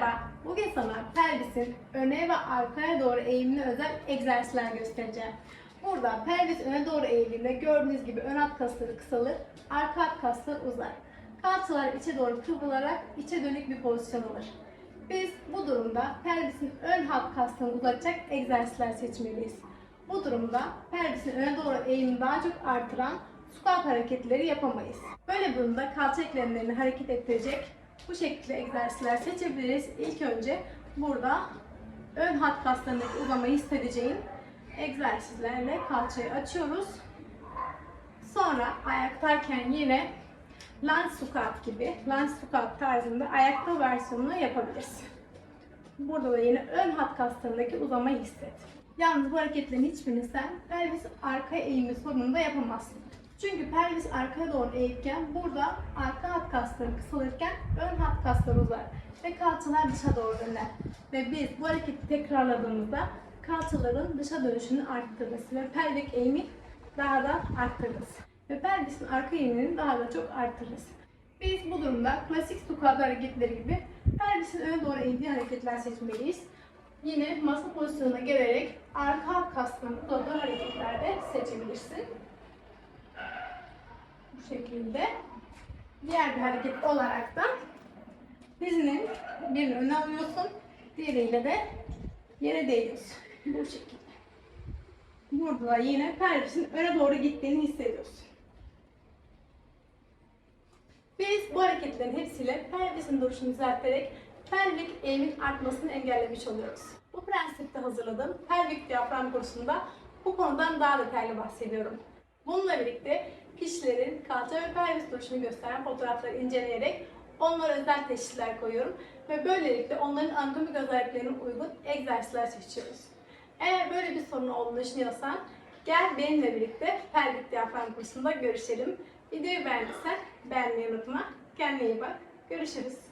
Merhaba, bugün sana pelvisin öne ve arkaya doğru eğimine özel egzersizler göstereceğim. Burada pelvis öne doğru eğildiğinde gördüğünüz gibi ön alt kasları kısalır, arka alt kaslar uzar. Kalçalar içe doğru kıvrılarak içe dönük bir pozisyon alır. Biz bu durumda pelvisin ön halk kaslarını uzatacak egzersizler seçmeliyiz. Bu durumda pelvisin öne doğru eğimini daha çok artıran squat hareketleri yapamayız. Böyle durumda kalça eklemlerini hareket ettirecek bu şekilde egzersizler seçebiliriz. İlk önce burada ön hat kaslarındaki uzamayı hissedeceğin egzersizlerle kalçayı açıyoruz. Sonra ayaktarken yine lunge squat gibi, lunge squat tarzında ayakta versiyonunu yapabiliriz. Burada da yine ön hat kaslarındaki uzamayı hisset. Yalnız bu hareketlerin hiçbirini sen pelvis arka eğimi sorununda yapamazsın. Çünkü pelvis arkaya doğru eğilirken burada arka hat kasları kısalırken ön hat kasları uzar ve kalçalar dışa doğru döner. Ve biz bu hareketi tekrarladığımızda kalçaların dışa dönüşünü arttırırız ve pelvik eğimi daha da arttırırız. Ve pelvisin arka eğimini daha da çok arttırırız. Biz bu durumda klasik squat hareketleri gibi pelvisin öne doğru eğildiği hareketler seçmeliyiz. Yine masa pozisyonuna gelerek arka kaslarını uzadığı hareketlerde seçebilirsin. Bu şekilde. Diğer bir hareket olarak da dizinin birini öne alıyorsun, diğeriyle de yere değiyorsun. Bu şekilde. Burada da yine pelvisin öne doğru gittiğini hissediyorsun. Biz bu hareketlerin hepsiyle pelvisin duruşunu düzelterek pelvik eğimin artmasını engellemiş oluyoruz. Bu prensipte hazırladığım pelvik diyafram kursunda bu konudan daha detaylı bahsediyorum. Bununla birlikte kişilerin kalça ve pelvis duruşunu gösteren fotoğrafları inceleyerek onlara özel teşhisler koyuyorum ve böylelikle onların anatomik özelliklerine uygun egzersizler seçiyoruz. Eğer böyle bir sorun olduğunu düşünüyorsan gel benimle birlikte pelvik diyafram kursunda görüşelim. Videoyu beğendiysen beğenmeyi unutma. Kendine iyi bak. Görüşürüz.